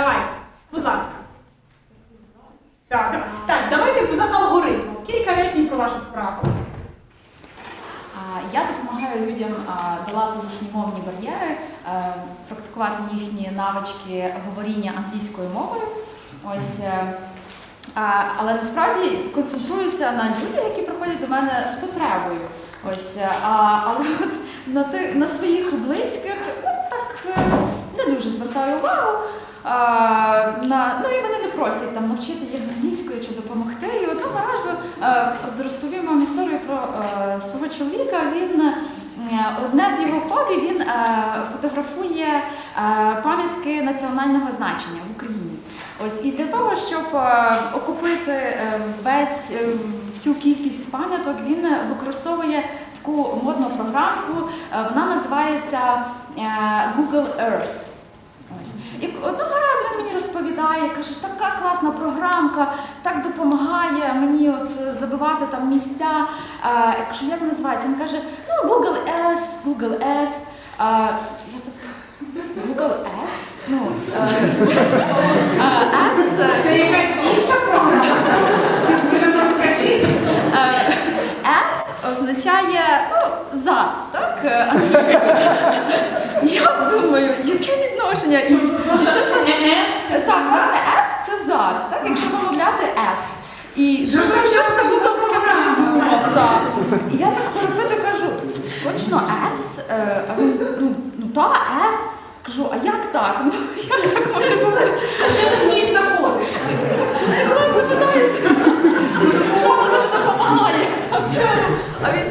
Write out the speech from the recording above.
Давай, будь ласка. Так, так, давайте за алгоритмом. Кілька речень про вашу справу. Я допомагаю людям долати їхні бар'єри, е, практикувати їхні навички говоріння англійською мовою. Ось. е, Але насправді концентруюся на людях, які приходять до мене з потребою. Ось, е, але от на, ти, на своїх близьких ну, так е, не дуже звертаю увагу. А, на, ну і вони не просять там навчити їх англійською чи допомогти. І одного разу е, от розповім вам історію про е, свого чоловіка. Він е, одне з його хобі він е, фотографує е, пам'ятки національного значення в Україні. Ось і для того, щоб е, охопити е, весь е, всю кількість пам'яток, він е, використовує таку модну програмку. Е, Вона називається е, Google Earth. Ось. І одного разу він мені розповідає, каже, така класна програмка, так допомагає мені от забивати там місця. Е, я як називається? Він каже, ну Google S, Google S. Е, я так, Google S? Ну, е, е, S. е, Це якась інша програма. Е, S означає ну, зад, так? е, Я думаю, яке відношення? І, і що це? НС. Так, власне, S назад, так? Якщо вимовляти S. І що ж це було таке придумав? так? І я так перепитую, кажу, точно S? Е, ну, ну та S. Кажу, а як так? Ну як так може бути? А що ти в ній знаходиш? Я власне питаюся. Що вона допомагає? А він.